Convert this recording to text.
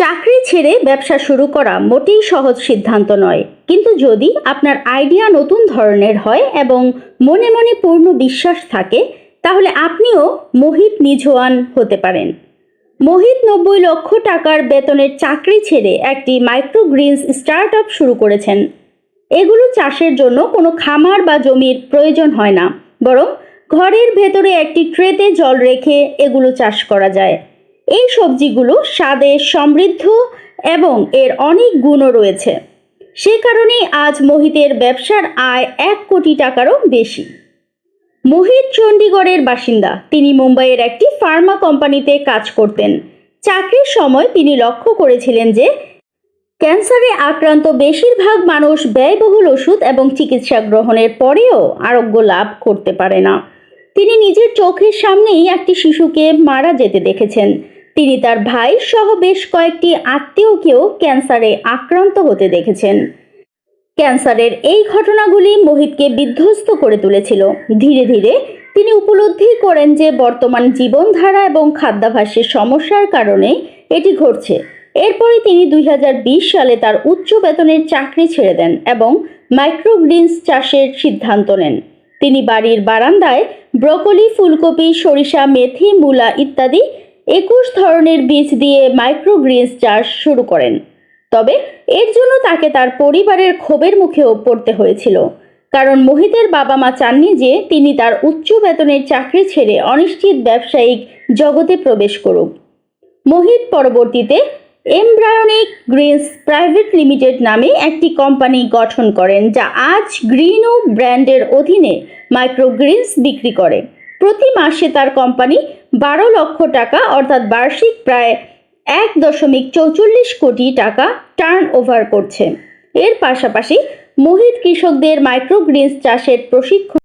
চাকরি ছেড়ে ব্যবসা শুরু করা মোটেই সহজ সিদ্ধান্ত নয়। কিন্তু যদি আপনার আইডিয়া নতুন ধরনের হয় এবং মনে মনে পূর্ণ বিশ্বাস থাকে, তাহলে আপনিও মোহিত নিঝোয়ান হতে পারেন। মোহিত নব্বই লক্ষ টাকার বেতনের চাকরি ছেড়ে একটি মাইক্রোগ্রিনস স্টার্ট আপ শুরু করেছেন। এগুলো চাষের জন্য কোনো খামার বা জমির প্রয়োজন হয় না, বরং ঘরের ভেতরে একটি ট্রেতে জল রেখে এগুলো চাষ করা যায়। এই সবজিগুলো স্বাদে সমৃদ্ধ এবং এর অনেক গুণও রয়েছে। সে কারণেই আজ মোহিতের ব্যবসার আয় এক কোটি টাকারও বেশি। মোহিত চণ্ডীগড়ের বাসিন্দা। তিনি মুম্বাইয়ের একটি ফার্মা কোম্পানিতে কাজ করতেন। চাকরির সময় তিনি লক্ষ্য করেছিলেন যে ক্যান্সারে আক্রান্ত বেশিরভাগ মানুষ ব্যয়বহুল ওষুধ এবং চিকিৎসা গ্রহণের পরেও আরোগ্য লাভ করতে পারে না। তিনি নিজের চোখের সামনেই একটি শিশুকে মারা যেতে দেখেছেন। তিনি তার ভাই সহ বেশ কয়েকটি আত্মীয়কেও ক্যান্সারে আক্রান্ত হতে দেখেছেন। ক্যান্সারের এই ঘটনাগুলি মোহিতকে বিধ্বস্ত করে তুলেছিল। ধীরে ধীরে তিনি উপলব্ধি করেন যে বর্তমান জীবনধারা এবং খাদ্যাভ্যাসের সমস্যার কারণে এটি ঘটছে। এরপরে তিনি দুই হাজার বিশ সালে তার উচ্চ বেতনের চাকরি ছেড়ে দেন এবং মাইক্রোগ্রিনস চাষের সিদ্ধান্ত নেন। তিনি বাড়ির বারান্দায় ব্রকলি, ফুলকপি, সরিষা, মেথি, মূলা ইত্যাদি একুশ ধরনের বীজ দিয়ে মাইক্রোগ্রিনস চাষ শুরু করেন। তবে এর জন্য তাকে তার পরিবারের ক্ষোভের মুখেও পড়তে হয়েছিল। কারণ মোহিতের বাবা মা চাননি যে তিনি তার উচ্চ বেতনের চাকরি ছেড়ে অনিশ্চিত ব্যবসায়িক জগতে প্রবেশ করুক। মোহিত পরবর্তীতে এমব্রায়োনিক গ্রিনস প্রাইভেট লিমিটেড নামে একটি কোম্পানি গঠন করেন, যা আজ গ্রিনো ব্র্যান্ডের অধীনে মাইক্রোগ্রিনস বিক্রি করে। প্রতি মাসে তার কোম্পানি বারো লক্ষ টাকা, অর্থাৎ বার্ষিক প্রায় এক দশমিক চৌচল্লিশ কোটি টাকা টার্ন ওভার করছে। এর পাশাপাশি মোহিত কৃষকদের মাইক্রোগ্রিনস চাষের প্রশিক্ষণ